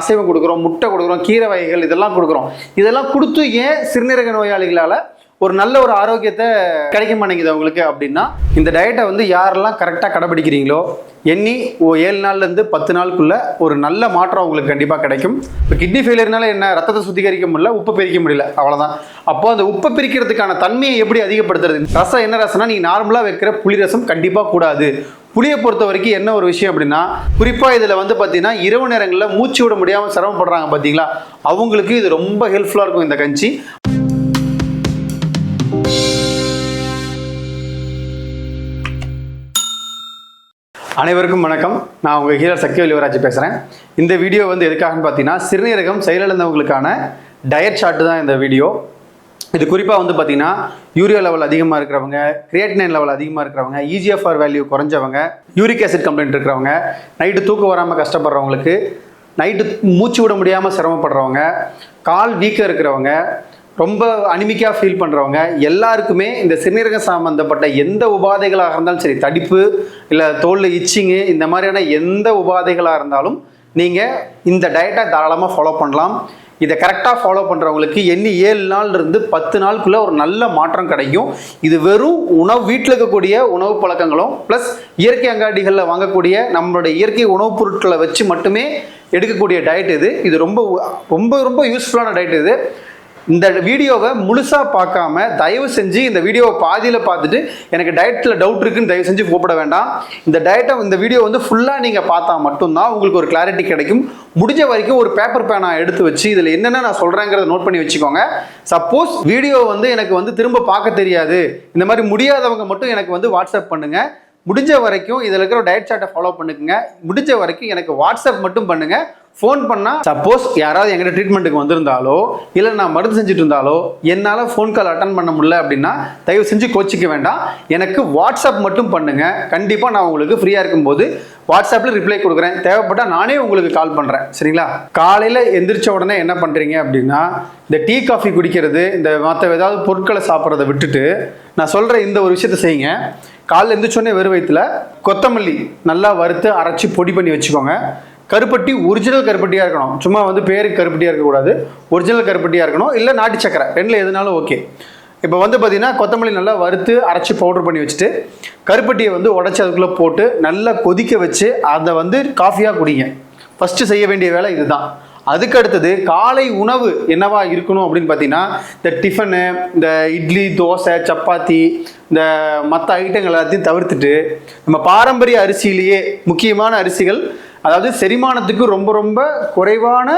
அசைவம் கொடுக்குறோம் முட்டை கொடுக்குறோம் கீரை வகைகள் இதெல்லாம் கொடுக்குறோம். இதெல்லாம் கொடுத்து ஏன் சிறுநீரக நோயாளிகளால் ஒரு நல்ல ஒரு ஆரோக்கியத்தை கிடைக்க மாட்டேங்குது அவங்களுக்கு அப்படின்னா இந்த டயட்டை வந்து யாரெல்லாம் கரெக்டாக கடைபிடிக்கிறீங்களோ எண்ணி ஓ ஏழு நாள்லேருந்து பத்து நாளுக்குள்ள ஒரு நல்ல மாற்றம் உங்களுக்கு கண்டிப்பாக கிடைக்கும். இப்போ கிட்னி ஃபெயிலியர்னால என்ன ரத்தத்தை சுத்திகரிக்க முடியல உப்பு பிரிக்க முடியல அவ்வளோதான் அப்போ அந்த உப்பை பிரிக்கிறதுக்கான தன்மையை எப்படி அதிகப்படுத்துறது? ரசம் என்ன ரசம்னா நீங்கள் நார்மலாக வைக்கிற புளி ரசம் கண்டிப்பாக கூடாது. புளியை பொறுத்த வரைக்கும் என்ன ஒரு விஷயம் அப்படின்னா குறிப்பாக இதில் வந்து பார்த்தீங்கன்னா இரவு நேரங்களில் மூச்சு விட முடியாமல் சிரமப்படுறாங்க பார்த்தீங்களா அவங்களுக்கு இது ரொம்ப ஹெல்ப்ஃபுல்லாக இருக்கும் இந்த கஞ்சி. அனைவருக்கும் வணக்கம். நான் உங்கள் ஹீரர் சக்திவேல் யுவராஜ் பேசுகிறேன் இந்த வீடியோ வந்து எதுக்காகன்னு பார்த்தீங்கன்னா சிறுநீரகம் செயலிழந்தவங்களுக்கான டயட் ஷாட்டு தான் இந்த வீடியோ. இது குறிப்பாக வந்து பார்த்தீங்கன்னா யூரியா லெவல் அதிகமாக இருக்கிறவங்க கிரியேட்டினைன் லெவல் அதிகமாக இருக்கிறவங்க இஜிஎஃப்ஆர் வேல்யூ குறைஞ்சவங்க யூரிக் ஆசிட் கம்ப்ளைண்ட் இருக்கிறவங்க நைட்டு தூக்கம் வராமல் கஷ்டப்படுறவங்களுக்கு நைட்டு மூச்சு விட முடியாமல் சிரமப்படுறவங்க கால் வீக்கம் இருக்கிறவங்க ரொம்ப அனிமிக்காக ஃபீல் பண்ணுறவங்க எல்லாருக்குமே இந்த சிறுநீரகம் சம்மந்தப்பட்ட எந்த உபாதைகளாக இருந்தாலும் சரி தடிப்பு இல்லை தோலில் இச்சிங்கு இந்த மாதிரியான எந்த உபாதைகளாக இருந்தாலும் நீங்கள் இந்த டயட்டை தாராளமாக ஃபாலோ பண்ணலாம். இதை கரெக்டாக ஃபாலோ பண்ணுறவங்களுக்கு எண்ணி ஏழு நாள் இருந்து பத்து நாளுக்குள்ளே ஒரு நல்ல மாற்றம் கிடைக்கும். இது வெறும் உணவு வீட்டில் இருக்கக்கூடிய உணவு பழக்கங்களும் ப்ளஸ் இயற்கை அங்காடிகளில் வாங்கக்கூடிய நம்மளுடைய இயற்கை உணவுப் பொருட்களை வச்சு மட்டுமே எடுக்கக்கூடிய டயட் இது. இது ரொம்ப ரொம்ப ரொம்ப யூஸ்ஃபுல்லான டயட் இது. இந்த வீடியோவை முழுசாக பார்க்காம தயவு செஞ்சு இந்த வீடியோவை பாதியில் பார்த்துட்டு எனக்கு டயட்டில் டவுட் இருக்குன்னு தயவு செஞ்சு கூப்பிட வேண்டாம். இந்த டயட்டை இந்த வீடியோ வந்து ஃபுல்லாக நீங்கள் பார்த்தா மட்டும்தான் உங்களுக்கு ஒரு கிளாரிட்டி கிடைக்கும். முடிஞ்ச வரைக்கும் ஒரு பேப்பர் பேனா எடுத்து வச்சு இதில் என்னென்ன நான் சொல்கிறேங்கிறத நோட் பண்ணி வச்சுக்கோங்க. சப்போஸ் வீடியோ வந்து எனக்கு வந்து திரும்ப பார்க்க தெரியாது. இந்த மாதிரி முடியாதவங்க மட்டும் எனக்கு வந்து வாட்ஸ்அப் பண்ணுங்கள் முடிஞ்ச வரைக்கும் இதில் இருக்கிற டயட் சார்ட்டை ஃபாலோ பண்ணுங்க முடிஞ்ச வரைக்கும் எனக்கு வாட்ஸ்அப் மட்டும் பண்ணுங்க. ஃபோன் பண்ணால் சப்போஸ் யாராவது எங்கிட்ட ட்ரீட்மெண்ட்டுக்கு வந்திருந்தாலோ இல்லை நான் மருந்து செஞ்சுட்டு இருந்தாலோ என்னால் ஃபோன் கால் அட்டன் பண்ண முடியல அப்படின்னா தயவு செஞ்சு கோச்சிக்க வேண்டாம். எனக்கு வாட்ஸ்அப் மட்டும் பண்ணுங்க. கண்டிப்பாக நான் உங்களுக்கு ஃப்ரீயாக இருக்கும்போது வாட்ஸ்அப்பில் ரிப்ளை கொடுக்குறேன். தேவைப்பட்டால் நானே உங்களுக்கு கால் பண்ணுறேன் சரிங்களா? காலையில் எந்திரிச்ச உடனே என்ன பண்ணுறீங்க அப்படின்னா இந்த டீ காஃபி குடிக்கிறது இந்த மற்ற ஏதாவது பொருட்களை சாப்பிட்றத விட்டுட்டு நான் சொல்கிற இந்த ஒரு விஷயத்த செய்யுங்க. காலைல எந்திரிச்சோடனே வெறும் வயிற்றுல கொத்தமல்லி நல்லா வறுத்து அரைச்சி பொடி பண்ணி வச்சுக்கோங்க. கருப்பட்டி ஒரிஜினல் கருப்பட்டியாக இருக்கணும். சும்மா வந்து பேருக்கு கருப்பட்டியாக இருக்கக்கூடாது ஒரிஜினல் கருப்பட்டியாக இருக்கணும். இல்லை நாட்டு சக்கரை. ரெண்டில் எதுனாலும் ஓகே இப்போ வந்து பார்த்தீங்கன்னா கொத்தமல்லி நல்லா வறுத்து அரைச்சி பவுடர் பண்ணி வச்சுட்டு கருப்பட்டியை வந்து உடச்சி அதுக்குள்ளே போட்டு நல்லா கொதிக்க வச்சு அதை வந்து காஃபியாக குடிங்க. ஃபஸ்ட்டு செய்ய வேண்டிய வேலை இதுதான். அதுக்கு அடுத்தது காலை உணவு என்னவா இருக்கணும் அப்படின்னு பார்த்தீங்கன்னா இந்த டிஃபனு இந்த இட்லி தோசை சப்பாத்தி இந்த மற்ற ஐட்டங்கள் எல்லாத்தையும் தவிர்த்துட்டு நம்ம பாரம்பரிய அரிசியிலேயே முக்கியமான அரிசிகள் அதாவது செரிமானத்துக்கு ரொம்ப ரொம்ப குறைவான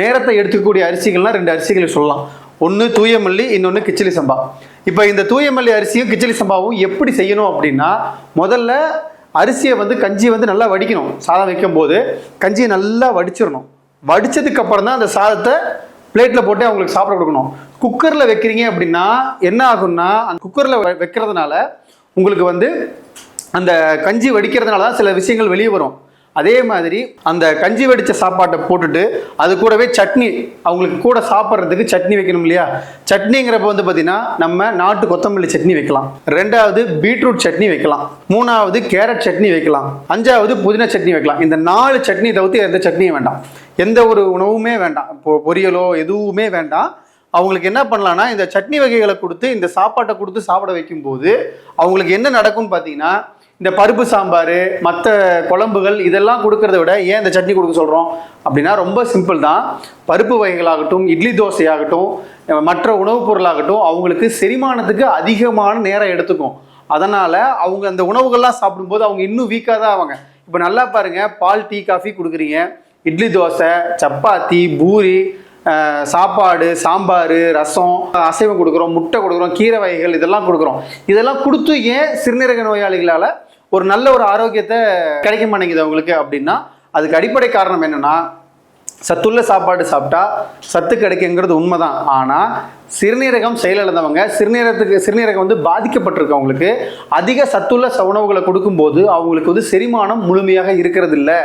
நேரத்தை எடுத்துக்கக்கூடிய அரிசிகள்லாம் ரெண்டு அரிசிகளை சொல்லலாம். ஒன்று தூயமல்லி இன்னொன்று கிச்சிலி சம்பா. இப்போ இந்த தூயமல்லி அரிசியும் கிச்சிலி சம்பாவும் எப்படி செய்யணும் அப்படின்னா முதல்ல அரிசியை வந்து கஞ்சியை வந்து நல்லா வடிக்கணும். சாதம் வைக்கும் போது கஞ்சியை நல்லா வடிச்சிடணும். வடித்ததுக்கு அப்புறம் தான் அந்த சாதத்தை பிளேட்டில் போட்டு அவங்களுக்கு சாப்பிட கொடுக்கணும். குக்கரில் வைக்கிறீங்க அப்படின்னா என்ன ஆகும்னா அந்த குக்கரில் வைக்கிறதுனால உங்களுக்கு வந்து அந்த கஞ்சி வடிக்கிறதுனால தான் சில விஷயங்கள் வெளியே வரும். அதே மாதிரி அந்த கஞ்சி வடித்த சாப்பாட்டை போட்டுட்டு அது கூடவே சட்னி அவங்களுக்கு கூட சாப்பிட்றதுக்கு சட்னி வைக்கணும் இல்லையா? சட்னிங்கிறப்ப வந்து பார்த்தீங்கன்னா நம்ம நாட்டு கொத்தமல்லி சட்னி வைக்கலாம். ரெண்டாவது பீட்ரூட் சட்னி வைக்கலாம். மூணாவது கேரட் சட்னி வைக்கலாம். அஞ்சாவது புதினா சட்னி வைக்கலாம். இந்த நாலு சட்னி தவிர்த்து எந்த சட்னியும் வேண்டாம். எந்த ஒரு உணவுமே வேண்டாம். இப்போ பொரியலோ எதுவுமே வேண்டாம். அவங்களுக்கு என்ன பண்ணலாம்னா இந்த சட்னி வகைகளை கொடுத்து இந்த சாப்பாட்டை கொடுத்து சாப்பிட வைக்கும்போது அவங்களுக்கு என்ன நடக்கும்னு பார்த்தீங்கன்னா இந்த பருப்பு சாம்பார் மற்ற குழம்புகள் இதெல்லாம் கொடுக்கறத விட ஏன் இந்த சட்னி கொடுக்க சொல்கிறோம் அப்படின்னா ரொம்ப சிம்பிள் தான். பருப்பு வகைகளாகட்டும் இட்லி தோசையாகட்டும் மற்ற உணவுப் பொருளாகட்டும் அவங்களுக்கு செரிமானத்துக்கு அதிகமான நேரம் எடுத்துக்கும். அதனால் அவங்க அந்த உணவுகள்லாம் சாப்பிடும்போது அவங்க இன்னும் வீக்காக தான் ஆவாங்க. இப்போ நல்லா பாருங்கள் பால் டீ காஃபி கொடுக்குறீங்க. இட்லி தோசை சப்பாத்தி பூரி சாப்பாடு சாம்பார் ரசம் அசைவம் கொடுக்குறோம் முட்டை கொடுக்குறோம் கீரை வகைகள் இதெல்லாம் கொடுக்குறோம். இதெல்லாம் கொடுத்து ஏன் சிறுநீரக நோயாளிகளால் ஒரு நல்ல ஒரு ஆரோக்கியத்தை கிடைக்க மாட்டேங்குது அவங்களுக்கு அப்படின்னா அதுக்கு அடிப்படை காரணம் என்னன்னா சத்துள்ள சாப்பாடு சாப்பிட்டா சத்து கிடைக்குங்கிறது உண்மைதான். ஆனால் சிறுநீரகம் செயலிழந்தவங்க சிறுநீரகத்துக்கு சிறுநீரகம் வந்து பாதிக்கப்பட்டிருக்கவங்களுக்கு அதிக சத்துள்ள ச- உணவுகளை கொடுக்கும்போது அவங்களுக்கு வந்து செரிமானம் முழுமையாக இருக்கிறது இல்லை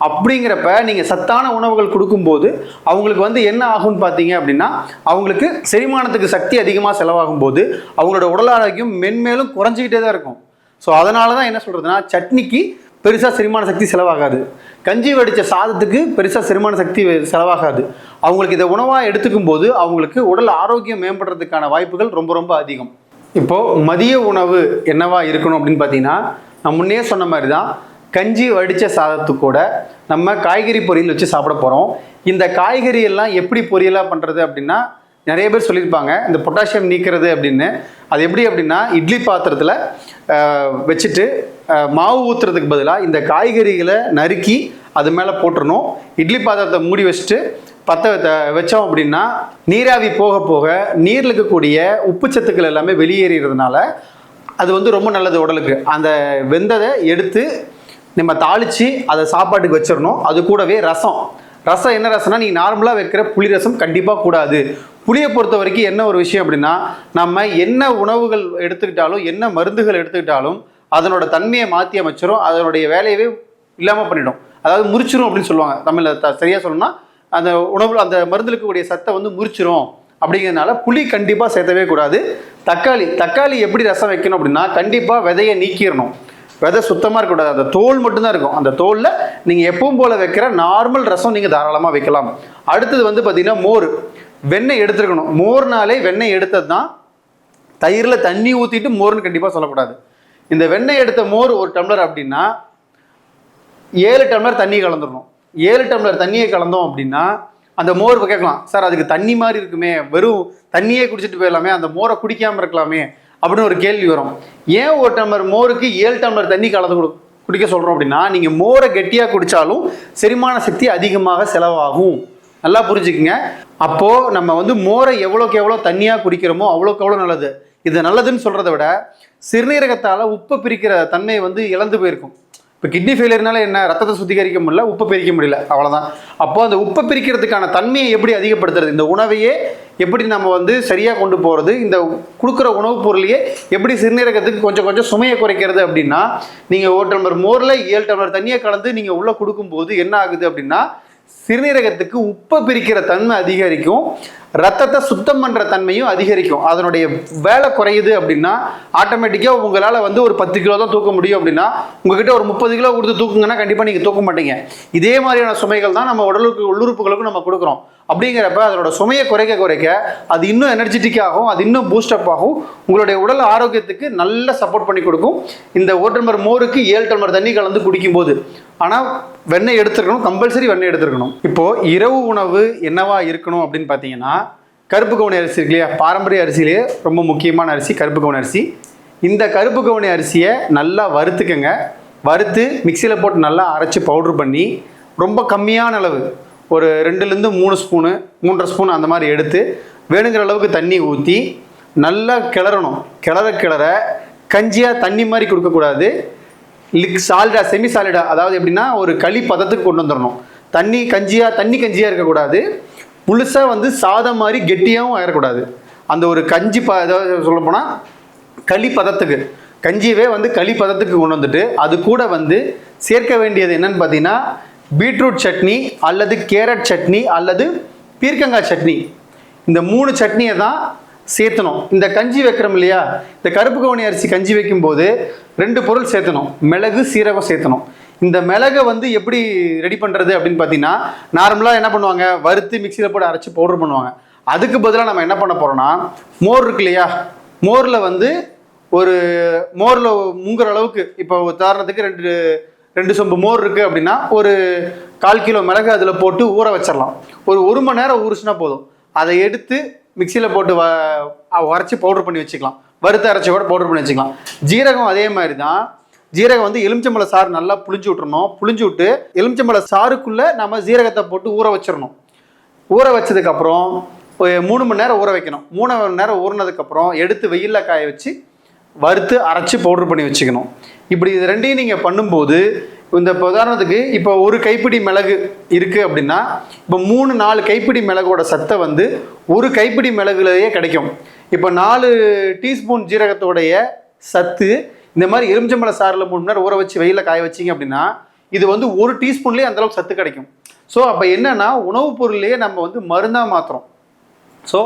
அப்படிங்கிறப்ப நீங்கள் சத்தான உணவுகள் கொடுக்கும்போது அவங்களுக்கு வந்து என்ன ஆகும்னு பார்த்தீங்க அப்படின்னா அவங்களுக்கு செரிமானத்துக்கு சக்தி அதிகமாக செலவாகும் போது அவங்களோட உடல் ஆரோக்கியம் மென்மேலும் குறைஞ்சிக்கிட்டே தான் இருக்கும். ஸோ அதனால தான் என்ன சொல்கிறதுனா சட்னிக்கு பெருசாக செரிமான சக்தி செலவாகாது. கஞ்சி வடித்த சாதத்துக்கு பெருசாக செரிமான சக்தி செலவாகாது. அவங்களுக்கு இதை உணவாக எடுத்துக்கும் போது அவங்களுக்கு உடல் ஆரோக்கியம் மேம்படுறதுக்கான வாய்ப்புகள் ரொம்ப ரொம்ப அதிகம். இப்போது மதிய உணவு என்னவா இருக்கணும் அப்படின்னு பார்த்தீங்கன்னா நான் முன்னே சொன்ன மாதிரி தான் கஞ்சி வடித்த சாதத்து கூட நம்ம காய்கறி பொரியல் வச்சு சாப்பிட போகிறோம் இந்த காய்கறி எல்லாம் எப்படி பொரியலாக பண்ணுறது அப்படின்னா நிறைய பேர் சொல்லியிருப்பாங்க இந்த பொட்டாசியம் நீக்கிறது அப்படின்னு. அது எப்படி அப்படின்னா இட்லி பாத்திரத்தில் வச்சுட்டு மாவு ஊற்றுறதுக்கு பதிலாக இந்த காய்கறிகளை நறுக்கி அது மேலே போட்டுடணும் இட்லி பாத்திரத்தை மூடி வச்சுட்டு பற்ற வச்சோம் அப்படின்னா நீராவி போக போக நீரில் இருக்கக்கூடிய உப்புச்சத்துக்கள் எல்லாமே வெளியேறிறதுனால அது வந்து ரொம்ப நல்லது உடலுக்கு. அந்த வெந்ததை எடுத்து நம்ம தாளித்து அதை சாப்பாட்டுக்கு வச்சிடணும். அது கூடவே ரசம். ரசம் என்ன ரசம்னா நீ நார்மலாக வைக்கிற புளி ரசம் கண்டிப்பாக கூடாது. புளியை பொறுத்த வரைக்கும் என்ன ஒரு விஷயம் அப்படின்னா நம்ம என்ன உணவுகள் எடுத்துக்கிட்டாலும் என்ன மருந்துகள் எடுத்துக்கிட்டாலும் அதனோட தன்மையை மாற்றி அமைச்சிரும் அதனுடைய வேலையவே இல்லாமல் பண்ணிடும். அதாவது முறிச்சிரும் அப்படின்னு சொல்லுவாங்க. தமிழில் த சரியாக சொல்லணும்னா அந்த உணவு அந்த மருந்து கூடிய சத்தை வந்து முறிச்சிரும். அப்படிங்கிறதுனால புளி கண்டிப்பாக சேர்த்தவே கூடாது. தக்காளி தக்காளி எப்படி ரசம் வைக்கணும் அப்படின்னா கண்டிப்பாக விதையை நீக்கிடணும். விதை சுத்தமாக இருக்கக்கூடாது. அந்த தோல் மட்டும்தான் இருக்கும். அந்த தோலில் நீங்கள் எப்பவும் போல் வைக்கிற நார்மல் ரசம் நீங்கள் தாராளமாக வைக்கலாம். அடுத்தது வந்து பார்த்தீங்கன்னா மோர். வெண்ணெய் எடுத்துருக்கணும். மோர்னாலே வெண்ணெய் எடுத்தது தான் தயிரில் தண்ணி ஊற்றிட்டு மோர்னு கண்டிப்பாக சொல்லக்கூடாது. இந்த வெண்ணெய் எடுத்த மோர் ஒரு டம்ளர் அப்படின்னா ஏழு டம்ளர் தண்ணி கலந்துடணும் ஏழு டம்ளர் தண்ணியை கலந்தோம் அப்படின்னா அந்த மோர் கேட்கலாம் சார் அதுக்கு தண்ணி மாதிரி இருக்குமே. வெறும் தண்ணியே குடிச்சிட்டு போயிடலாமே. அந்த மோரை குடிக்காமல் இருக்கலாமே. அப்படின்னு ஒரு கேள்வி வரும். ஏன் ஒரு டம்ளர் மோருக்கு ஏழு டம்ளர் தண்ணி கலந்து கொடு குடிக்க சொல்கிறோம் அப்படின்னா நீங்கள் மோரை கெட்டியாக குடித்தாலும் செரிமான சக்தி அதிகமாக செலவாகும். நல்லா புரிஞ்சுக்குங்க. அப்போது நம்ம வந்து மோரை எவ்வளோக்கு எவ்வளோ தண்ணியாக குடிக்கிறோமோ அவ்வளோக்கு எவ்வளோ நல்லது. இது நல்லதுன்னு சொல்கிறத விட சிறுநீரகத்தால் உப்பை பிரிக்கிற தன்மை வந்து இழந்து போயிருக்கும். இப்போ கிட்னி ஃபெயிலியர்னால என்ன? ரத்தத்தை சுத்திகரிக்க முடியல உப்பை பிரிக்க முடியல. அவ்வளோதான் அப்போ அந்த உப்பை பிரிக்கிறதுக்கான தன்மையை எப்படி அதிகப்படுத்துறது? இந்த உணவையே எப்படி நம்ம வந்து சரியாக கொண்டு போகிறது இந்த கொடுக்குற உணவுப் பொருளையே எப்படி சிறுநீரகத்துக்கு கொஞ்சம் கொஞ்சம் சுமையை குறைக்கிறது அப்படின்னா நீங்கள் ஒரு டம்ளர் மோரில் ஏழு டம்ளர் தண்ணியை கலந்து நீங்கள் உள்ளே கொடுக்கும்போது என்ன ஆகுது அப்படின்னா சிறுநீரகத்துக்கு உப்பை பிரிக்கிற தன்மை அதிகரிக்கும். ரத்தத்தை சுத்தம் பண்ணுற தன்மையும் அதிகரிக்கும். அதனுடைய வேலை குறையுது அப்படின்னா ஆட்டோமேட்டிக்காக உங்களால் வந்து ஒரு பத்து கிலோ தான் தூக்க முடியும் அப்படின்னா உங்ககிட்ட ஒரு முப்பது கிலோ கொடுத்து தூக்குங்கன்னா கண்டிப்பாக நீங்கள் தூக்க மாட்டீங்க. இதே மாதிரியான சுமைகள் தான் நம்ம உடலுக்கு உள்ளுறுப்புகளுக்கும் நம்ம கொடுக்குறோம். அப்படிங்கிறப்ப அதனோட சுமையை குறைக்க குறைக்க அது இன்னும் எனர்ஜெட்டிக் ஆகும் அது இன்னும் பூஸ்டப் ஆகும். உங்களுடைய உடல் ஆரோக்கியத்துக்கு நல்ல சப்போர்ட் பண்ணி கொடுக்கும். இந்த ஒரு டம்ளர் மோருக்கு ஏழு டம்ளர் தண்ணி கலந்து குடிக்கும்போது. ஆனால் வெண்ணெய் எடுத்துருக்கணும் கம்பல்சரி வெண்ணெய் எடுத்துருக்கணும். இப்போது இரவு உணவு என்னவா இருக்கணும் அப்படின்னு பார்த்தீங்கன்னா கருப்பு கவுனி அரிசி இருக்கு இல்லையா? பாரம்பரிய அரிசியிலே ரொம்ப முக்கியமான அரிசி கருப்பு கவுனி அரிசி. இந்த கருப்பு கவுனி அரிசியை நல்லா வறுத்துக்கங்க. வறுத்து மிக்சியில் போட்டு நல்லா அரைச்சி பவுட்ரு பண்ணி ரொம்ப கம்மியான அளவு ஒரு ரெண்டுலேருந்து மூணு ஸ்பூனு மூன்றரை ஸ்பூன் அந்த மாதிரி எடுத்து வேணுங்கிற அளவுக்கு தண்ணி ஊற்றி நல்லா கிளறணும். கிளற கிளற கஞ்சியாக தண்ணி மாதிரி கொடுக்கக்கூடாது. லிக் சாலிடா செமி சாலிடா அதாவது எப்படின்னா ஒரு களி பதத்துக்கு கொண்டு வந்துடணும். தண்ணி கஞ்சியாக தண்ணி கஞ்சியாக இருக்கக்கூடாது. முழுசாக வந்து சாதம் மாதிரி கெட்டியாகவும் ஆயிடக்கூடாது அந்த ஒரு கஞ்சி ப ஏதாவது சொல்ல போனால் களி பதத்துக்கு. கஞ்சியவே வந்து களி பதத்துக்கு கொண்டு வந்துட்டு அது கூட வந்து சேர்க்க வேண்டியது என்னன்னு பார்த்தீங்கன்னா பீட்ரூட் சட்னி அல்லது கேரட் சட்னி அல்லது பீர்க்கங்காய் சட்னி. இந்த மூணு சட்னியை தான் சேர்த்தணும். இந்த கஞ்சி வைக்கிறோம் இல்லையா? இந்த கருப்பு கவுனி அரிசி கஞ்சி வைக்கும்போது ரெண்டு பொருள் சேர்த்தணும். மிளகு சீரகம் சேர்த்தணும். இந்த மிளகை வந்து எப்படி ரெடி பண்ணுறது அப்படின்னு பார்த்தீங்கன்னா நார்மலாக என்ன பண்ணுவாங்க? வறுத்து மிக்சியில் போட்டு அரைச்சி பவுடர் பண்ணுவாங்க. அதுக்கு பதிலாக நம்ம என்ன பண்ண போகிறோம்னா மோர் இருக்கு இல்லையா? மோரில் வந்து ஒரு மோரில் முங்குற அளவுக்கு இப்போ உதாரணத்துக்கு ரெண்டு ரெண்டு சொம்பு மோர் இருக்குது அப்படின்னா ஒரு கால் கிலோ மிளகு அதில் போட்டு ஊற வச்சிடலாம். ஒரு ஒரு மணி நேரம் ஊறிச்சுனா போதும். அதை எடுத்து மிக்சியில் போட்டு வ உரைச்சி பவுடர் பண்ணி வச்சுக்கலாம். வறுத்து அரைச்சி கூட பவுடர் பண்ணி வச்சுக்கலாம். ஜீரகம் அதே மாதிரி தான் ஜீரகம் வந்து எலுமிச்சம்பழ சாறு நல்லா புளிஞ்சு விட்டுறணும். புளிஞ்சு விட்டு எலுமிச்சம்பழ சாருக்குள்ளே நம்ம ஜீரகத்தை போட்டு ஊற வச்சிடணும். ஊற வச்சதுக்கப்புறம் ஒரு மூணு மணி நேரம் ஊற வைக்கணும். மூணு மணி நேரம் ஊறினதுக்கப்புறம் எடுத்து வெயிலில் காய வச்சு வறுத்து அரைச்சி பவுடர் பண்ணி வச்சுக்கணும். இப்படி இது ரெண்டையும் நீங்கள் பண்ணும்போது இந்த இப்போ உதாரணத்துக்கு இப்போ ஒரு கைப்பிடி மிளகு இருக்குது அப்படின்னா இப்போ மூணு நாலு கைப்பிடி மிளகோட சத்தை வந்து ஒரு கைப்பிடி மிளகுலேயே கிடைக்கும். இப்போ நாலு டீஸ்பூன் ஜீரகத்தோடைய சத்து இந்த மாதிரி எலுமிச்சம்பழ சாரில் மூணு நேரம் ஊற வச்சு வெயிலில் காய வச்சிங்க அப்படின்னா இது வந்து ஒரு டீஸ்பூன்லேயே அந்தளவுக்கு சத்து கிடைக்கும். ஸோ அப்போ என்னன்னா உணவுப் பொருள்லேயே நம்ம வந்து மருந்தாக மாற்றுறோம் ஸோ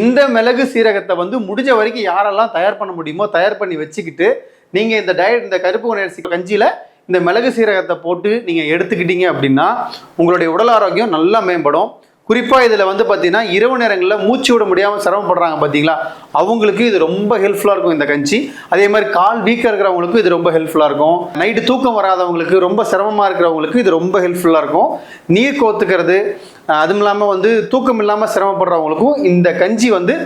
இந்த மிளகு சீரகத்தை வந்து முடிஞ்ச வரைக்கும் யாரெல்லாம் தயார் பண்ண முடியுமோ தயார் பண்ணி வச்சுக்கிட்டு நீங்கள் இந்த டயட் இந்த கருப்பு உணவு கஞ்சியில் இந்த மிளகு சீரகத்தை போட்டு நீங்கள் எடுத்துக்கிட்டீங்க அப்படின்னா உங்களுடைய உடல் ஆரோக்கியம் நல்லா மேம்படும். குறிப்பாக இதில் வந்து பார்த்தீங்கன்னா இரவு நேரங்களில் மூச்சு விட முடியாமல் சிரமப்படுறாங்க பார்த்தீங்களா அவங்களுக்கு இது ரொம்ப ஹெல்ப்ஃபுல்லாக இருக்கும் இந்த கஞ்சி. அதே மாதிரி கால் வீக்காக இருக்கிறவங்களுக்கும் இது ரொம்ப ஹெல்ப்ஃபுல்லாக இருக்கும். நைட்டு தூக்கம் வராதவங்களுக்கு ரொம்ப சிரமமாக இருக்கிறவங்களுக்கு இது ரொம்ப ஹெல்ப்ஃபுல்லாக இருக்கும். நீர் கோத்துக்கிறது அதுவும் இல்லாமல் வந்து தூக்கம் இல்லாமல் சிரமப்படுறவங்களுக்கும் இந்த கஞ்சி வந்து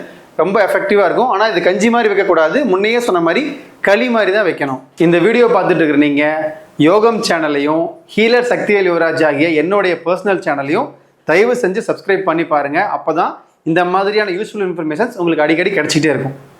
ரொம்ப எஃபெக்டிவாக இருக்கும். ஆனால் இது கஞ்சி மாதிரி வைக்கக்கூடாது. முன்னையே சொன்ன மாதிரி களி மாதிரி தான் வைக்கணும். இந்த வீடியோ பார்த்துட்டு இருக்கிற நீங்கள் யோகம் சேனலையும் ஹீலர் சக்திவேல் யுவராஜ் ஆகிய என்னுடைய பர்சனல் சேனலையும் தயவு செஞ்சு சப்ஸ்கிரைப் பண்ணி பாருங்கள் அப்போ தான் இந்த மாதிரியான யூஸ்ஃபுல் இன்ஃபர்மேஷன்ஸ் உங்களுக்கு அடிக்கடி கிடைச்சிட்டே இருக்கும்.